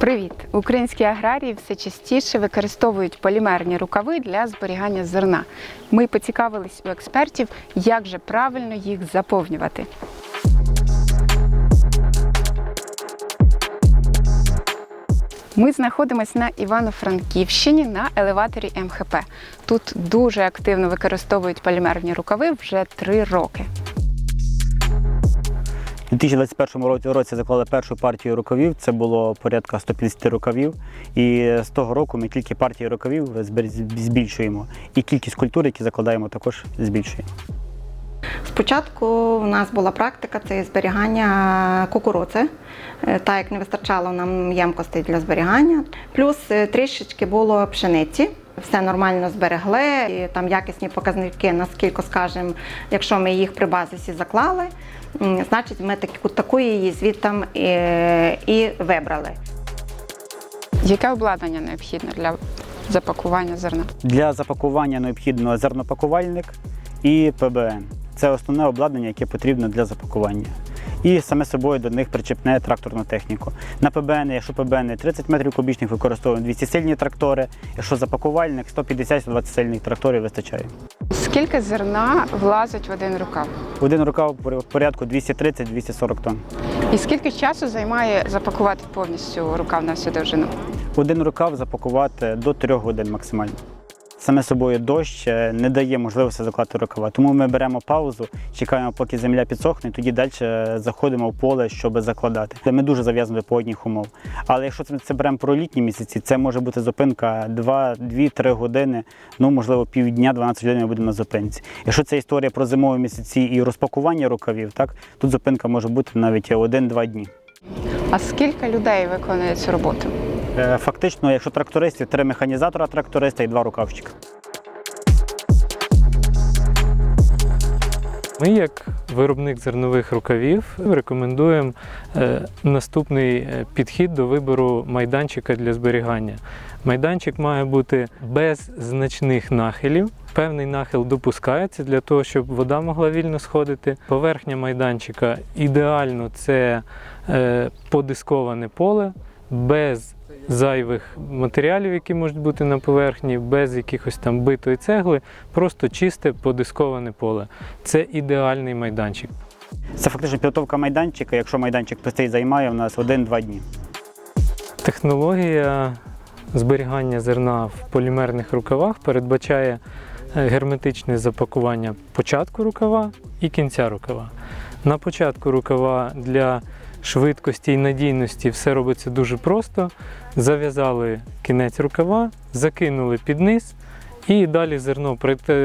Привіт! Українські аграрії все частіше використовують полімерні рукави для зберігання зерна. Ми поцікавились у експертів, як же правильно їх заповнювати. Ми знаходимося на Івано-Франківщині на елеваторі МХП. Тут дуже активно використовують полімерні рукави вже три роки. У 2021 році, заклали першу партію рукавів. Це було порядка 150 рукавів. І з того року ми кількість партій рукавів збільшуємо. І кількість культур, які закладаємо, також збільшуємо. Спочатку у нас була практика це зберігання кукурудзи, е, так як не вистачало нам ємкостей для зберігання. Плюс е, трішечки було пшениці. Все нормально зберегли, і там якісні показники, наскільки скажемо, якщо ми їх при базисі заклали, значить ми таку, таку її звідтам і, і вибрали. Яке обладнання необхідне для запакування зерна? Для запакування необхідно зернопакувальник і ПБН. Це основне обладнання, яке потрібно для запакування. І саме собою до них причепне тракторну техніку. На ПБН, якщо ПБН 30 метрів кубічних, використовуємо 200 сильні трактори. Якщо запакувальник 150-120 сильних тракторів вистачає. Скільки зерна влазить в один рукав? Один рукав в порядку 230-240 тонн. І скільки часу займає запакувати повністю рукав на всю довжину? Один рукав запакувати до 3 годин максимально. Саме собою дощ е, не дає можливості заклати рукава. Тому ми беремо паузу, чекаємо, поки земля підсохне, тоді далі заходимо в поле, щоб закладати. Ми дуже зав'язані до погодних умов. Але якщо це, це беремо про літні місяці, це може бути зупинка 2-3 години, ну можливо півдня, 12 годин ми будемо на зупинці. Якщо це історія про зимові місяці і розпакування рукавів, так тут зупинка може бути навіть 1-2 дні. А скільки людей виконує цю роботу? Е, Фактично, якщо трактористів, три механізатора тракториста і два рукавчика. Ми, як виробник зернових рукавів, рекомендуємо е, наступний е, підхід до вибору майданчика для зберігання. Майданчик має бути без значних нахилів. Певний нахил допускається для того, щоб вода могла вільно сходити. Поверхня майданчика ідеально це подисковане поле без зайвих матеріалів, які можуть бути на поверхні, без якихось там битої цегли, просто чисте подисковане поле. Це ідеальний майданчик. Це фактично підготовка майданчика. Якщо майданчик пустий займає, у нас 1-2 дні. Технологія зберігання зерна в полімерних рукавах передбачає е, герметичне запакування початку рукава і кінця рукава. На початку рукава для швидкості і надійності все робиться дуже просто. Зав'язали кінець рукава, закинули під низ, і далі зерно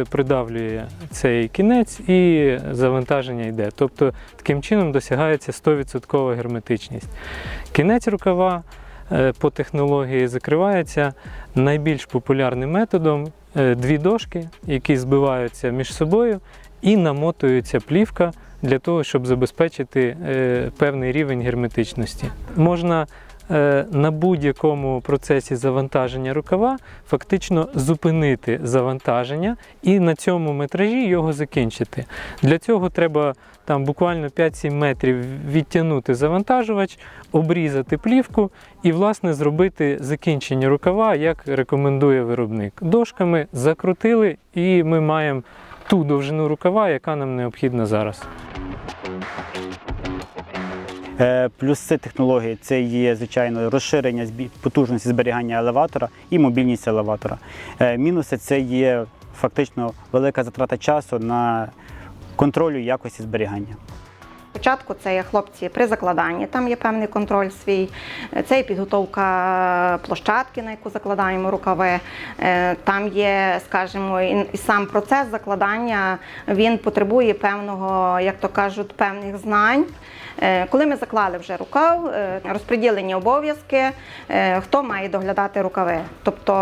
придавлює цей кінець і завантаження йде. Тобто таким чином досягається 100% герметичність. Кінець рукава е, по технології закривається найбільш популярним методом е, дві дошки, які збиваються між собою, і намотується плівка для того, щоб забезпечити е, певний рівень герметичності. Можна е, на будь-якому процесі завантаження рукава фактично зупинити завантаження і на цьому метражі його закінчити. Для цього треба там буквально 5-7 метрів відтягнути завантажувач, обрізати плівку і, власне, зробити закінчення рукава, як рекомендує виробник. Дошками закрутили, і ми маємо ту довжину рукава, яка нам необхідна зараз. Е, Плюси технології це є, звичайно, розширення потужності зберігання елеватора і мобільність елеватора. Е, Мінуси це є фактично велика затрата часу на контролю якості зберігання. Спочатку це є хлопці при закладанні, там є певний контроль свій. Це є підготовка площадки, на яку закладаємо рукави. Е, Там є, скажімо, і сам процес закладання він потребує певного, як то кажуть, певних знань. Е, Коли ми заклали вже рукав, е, розподілені обов'язки, е, хто має доглядати рукави, тобто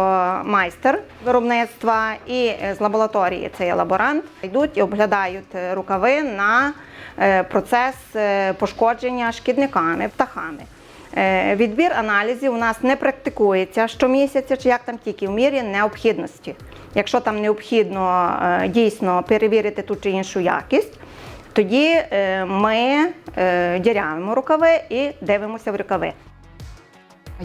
майстер виробництва і е, з лабораторії це є лаборант, йдуть і оглядають е, рукави на е, процес е, пошкодження шкідниками, птахами. Е, Відбір аналізів у нас не практикується щомісяця, чи як там тільки в мірі необхідності. Якщо там необхідно е, дійсно перевірити ту чи іншу якість, тоді е, ми е, дірявимо рукави і дивимося в рукави.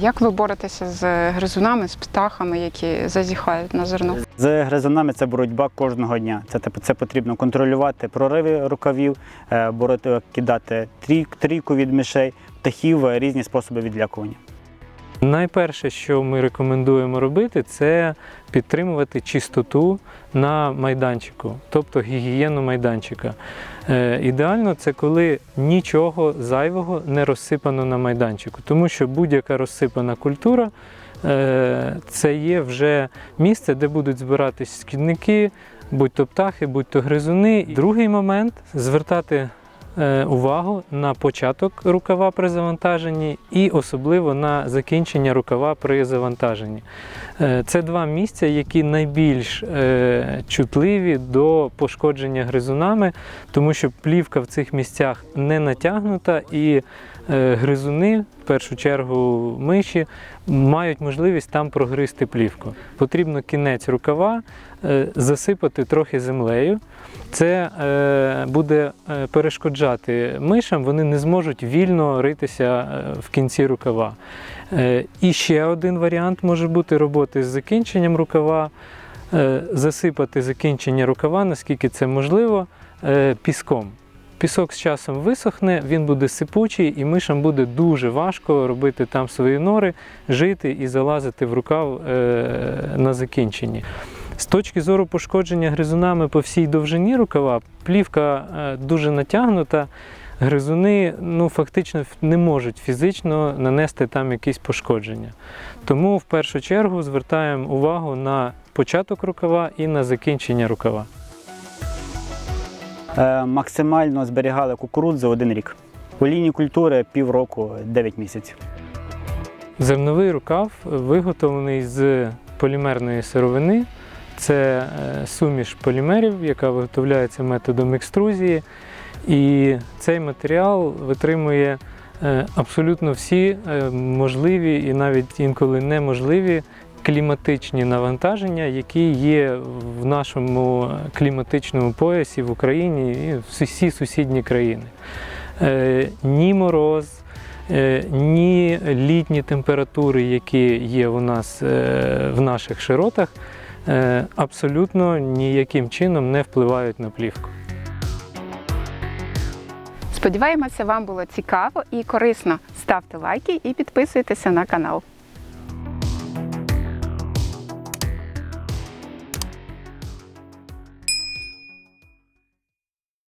Як ви боретеся з гризунами, з птахами, які зазіхають на зерно? З гризунами це боротьба кожного дня. Це, це потрібно контролювати прориви рукавів, е, бороти, кидати трійку від мишей, птахів, е, різні способи відлякування. Найперше, що ми рекомендуємо робити, це підтримувати чистоту на майданчику, тобто гігієну майданчика. Е, ідеально це коли нічого зайвого не розсипано на майданчику, тому що будь-яка розсипана культура е, це є вже місце, де будуть збиратись шкідники, будь-то птахи, будь-то гризуни. Другий момент звертати увагу на початок рукава при завантаженні і особливо на закінчення рукава при завантаженні. Е, Це два місця, які найбільш е, чутливі до пошкодження гризунами, тому що плівка в цих місцях не натягнута і е, гризуни, першу чергу миші, мають можливість там прогризти плівку. Потрібно кінець рукава е, засипати трохи землею. Це е, буде е, перешкоджати мишам, вони не зможуть вільно ритися в кінці рукава. І ще один варіант може бути роботи з закінченням рукава, засипати закінчення рукава, наскільки це можливо, піском. Пісок з часом висохне, він буде сипучий, і мишам буде дуже важко робити там свої нори, жити і залазити в рукав е, на закінченні. З точки зору пошкодження гризунами по всій довжині рукава, плівка е, дуже натягнута. Гризуни ну, фактично не можуть фізично нанести там якісь пошкодження. Тому в першу чергу звертаємо увагу на початок рукава і на закінчення рукава. Е, Максимально зберігали кукурудзу один рік. Олійні культури півроку, 9 місяців. Зерновий рукав виготовлений з полімерної сировини. Це е, суміш полімерів, яка виготовляється методом екструзії. І цей матеріал витримує е, абсолютно всі можливі і навіть інколи неможливі кліматичні навантаження, які є в нашому кліматичному поясі в Україні і в всі сусідні країни. Е, Ні мороз, е, ні літні температури, які є у нас е, в наших широтах, абсолютно ніяким чином не впливають на плівку. Сподіваємося, вам було цікаво і корисно. Ставте лайки і підписуйтеся на канал.